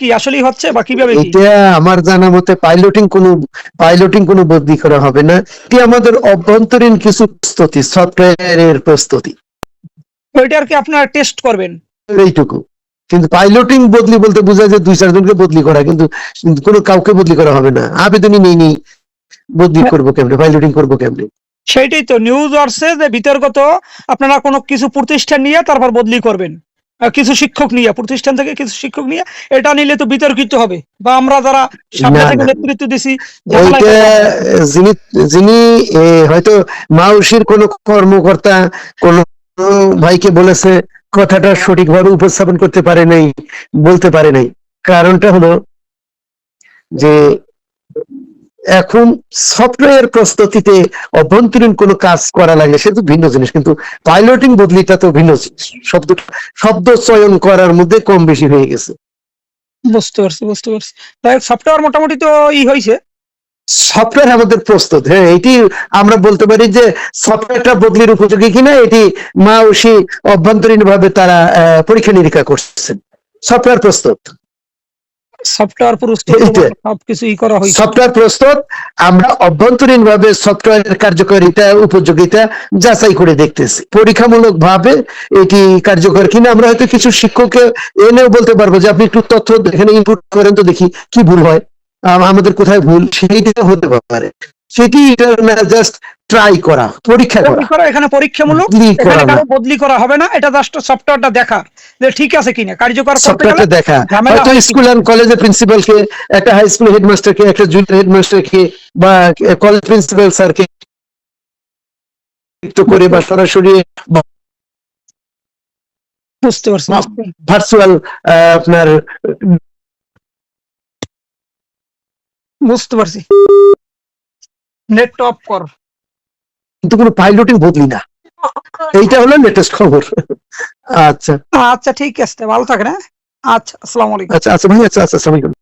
কি আসলেই হচ্ছে বা কীভাবে এটা আমার জানা মতে পাইলটিং কোনো পাইলটিং কোনো বদলি করা হবে না। এটি আমাদের অভ্যন্তরীণ কিছু প্রস্তুতি সফটওয়্যারের প্রস্তুতি। ওইটার কি আপনারা টেস্ট করবেন? এইটুকু। কিন্তু পাইলটিং বদলি বলতে বোঝায় যে দুই চারজনকে বদলি করা কিন্তু কোনো কাউকে বদলি করা হবে না। আবেদনই নেই নেই। বদলি করব কেমনে? পাইলটিং করব কেমনে? সেইটাই তো নিউজ আসছে যে বিতর্কত আপনারা কোনো কিছু প্রতিষ্ঠান নিয়ে তারপর বদলি করবেন। কিছু শিক্ষক নিয়ে প্রতিষ্ঠান থেকে কিছু শিক্ষক নিয়ে এটা নিলে তো বিতর্কিত হবে বা আমরা যারা সামনে থেকে নেতৃত্ব দিছি। যিনি যিনি হয়তো মাউসির কোন কর্মকর্তা কোন ভাইকে বলেছে কথাটা সঠিকভাবে উপস্থাপন করতে পারে নাই বলতে পারে নাই কারণটা হলো যে এখন সফটওয়্যার প্রস্তুতিতে অভ্যন্তরীণ কোনো কাজ করা লাগে সে তো ভিন্ন জিনিস কিন্তু পাইলটিং বদলিটা তো ভিন্ন জিনিস। শব্দ শব্দ চয়ন করার মধ্যে কম বেশি হয়ে গেছে। বুঝতে পারছি বুঝতে পারছি। তাই সফটওয়্যার মোটামুটি তো ই হয়েছে সফটওয়্যার আমাদের প্রস্তুত। হ্যাঁ এটি আমরা বলতে পারি যে সফটওয়্যারটা বদলির উপযোগী কিনা এটি মা ও অভ্যন্তরীণ ভাবে তারা পরীক্ষা নিরীক্ষা করছেন। সফটওয়্যার প্রস্তুত। সফটওয়্যার প্রস্তুত সবকিছু ই করা হয়েছে। সফটওয়্যার প্রস্তুত আমরা অভ্যন্তরীণ ভাবে সফটওয়্যারের কার্যকারিতা উপযোগিতা যাচাই করে দেখতেছি। পরীক্ষামূলক ভাবে এটি কার্যকর কিনা আমরা হয়তো কিছু শিক্ষককে এনেও বলতে পারব যে আপনি একটু তথ্য এখানে ইনপুট করেন তো দেখি কি ভুল হয়। আম- আমাদের কোথায় ভুল সেইটা হতে পারে। সেটি জাস্ট ট্রাই করা পরীক্ষা করা। এখানে পরীক্ষামূলক এখানে করা বদলি করা হবে না এটা জাস্ট সফটওয়্যারটা দেখা যে ঠিক আছে কিনা কার্যকর সফটওয়্যারটা দেখা। হয়তো স্কুল এন্ড কলেজের প্রিন্সিপালকে একটা হাই স্কুল হেডমাস্টারকে একটা জুনিয়র হেডমাস্টারকে বা কলেজ প্রিন্সিপাল স্যারকে করে বা সরাসরি বুঝতে পারছি। ভার্চুয়াল আপনার বুঝতে পারছি। নেট অফ কর। কিন্তু কোনো পাইলটিং বদলি না। এইটা হলো লেটেস্ট খবর। আচ্ছা। আচ্ছা ঠিক আছে ভালো থাকেন হ্যাঁ। আচ্ছা আসসালামু আলাইকুম। আচ্ছা আচ্ছা ভাই আচ্ছা আচ্ছা আসসালামু আলাইকুম।